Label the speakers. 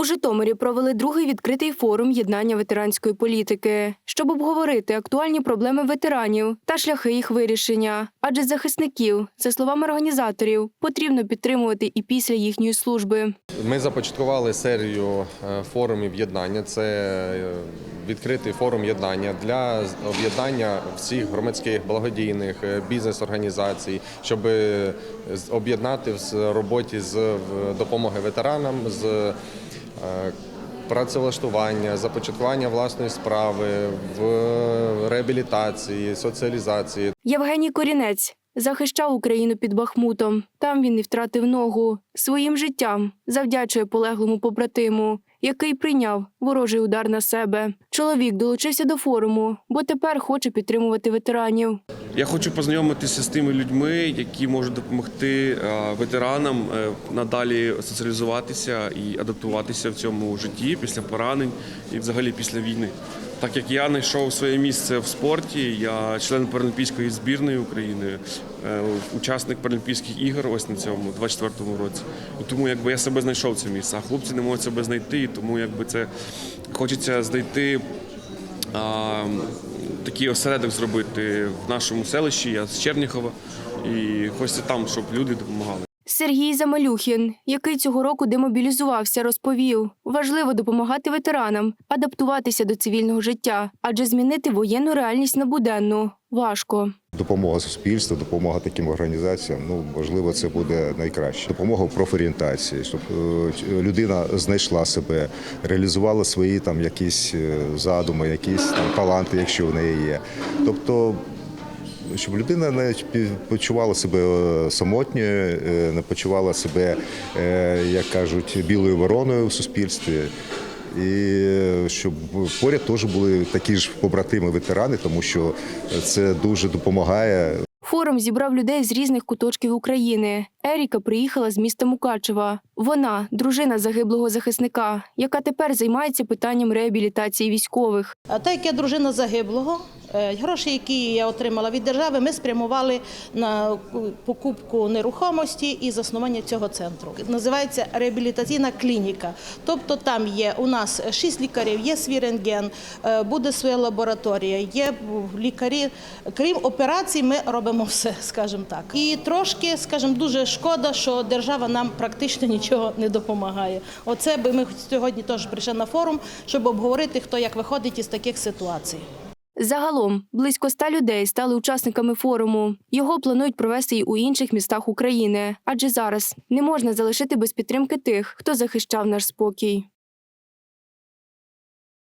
Speaker 1: У Житомирі провели другий відкритий форум єднання ветеранської політики, щоб обговорити актуальні проблеми ветеранів та шляхи їх вирішення. Адже захисників, за словами організаторів, потрібно підтримувати і після їхньої служби.
Speaker 2: Ми започаткували серію е, форумів єднання. Це е, відкритий форум єднання для об'єднання всіх громадських благодійних е, бізнес-організацій, щоб об'єднати в роботі з допомоги ветеранам з працевлаштування, започаткування власної справи в реабілітації, соціалізації.
Speaker 1: Євгеній Корінець захищав Україну під Бахмутом. Там він і втратив ногу. Своїм життям завдячує полеглому побратиму, який прийняв ворожий удар на себе. Чоловік долучився до форуму, бо тепер хоче підтримувати ветеранів.
Speaker 3: Я хочу познайомитися з тими людьми, які можуть допомогти е, ветеранам е, надалі соціалізуватися і адаптуватися в цьому житті після поранень і взагалі після війни. Так як я знайшов своє місце в спорті, я член паралімпійської збірної України, е, учасник Паралімпійських ігор ось на цьому 24-му році. І тому якби я себе знайшов це місце, а хлопці не можуть себе знайти, і тому якби це хочеться знайти а, такий осередок зробити в нашому селищі. Я з Черніхова, і хочеться там, щоб люди допомагали.
Speaker 1: Сергій Замалюхін, який цього року демобілізувався, розповів: важливо допомагати ветеранам, адаптуватися до цивільного життя, адже змінити воєнну реальність на буденну важко.
Speaker 4: Допомога суспільству, допомога таким організаціям. Ну можливо, це буде найкраще. Допомога в профорієнтації, щоб е, людина знайшла себе, реалізувала свої там якісь е, задуми, якісь там таланти, якщо в неї є. Тобто. Щоб людина не почувала себе е, самотньою, е, не почувала себе, е, як кажуть, білою вороною в суспільстві. І щоб поряд теж були такі ж побратими ветерани, тому що це дуже допомагає
Speaker 1: Форум зібрав людей з різних куточків України. Еріка приїхала з міста Мукачева. Вона дружина загиблого захисника, яка тепер займається питанням реабілітації військових.
Speaker 5: А Так як я дружина загиблого, гроші, які я отримала від держави, ми спрямували на покупку нерухомості і заснування цього центру. Називається реабілітаційна клініка. Тобто там є у нас шість лікарів, є свій рентген, е, буде своя лабораторія, є лікарі. Крім операцій, ми робимо все, скажімо так. І трошки, скажімо, дуже шкода, що держава нам практично нічого не допомагає. Оце би ми сьогодні теж прийшли на форум, щоб обговорити, хто як виходить із таких ситуацій.
Speaker 1: Загалом близько ста людей стали учасниками форуму. Його планують провести й у інших містах України, адже зараз не можна залишити без підтримки тих, хто захищав наш спокій.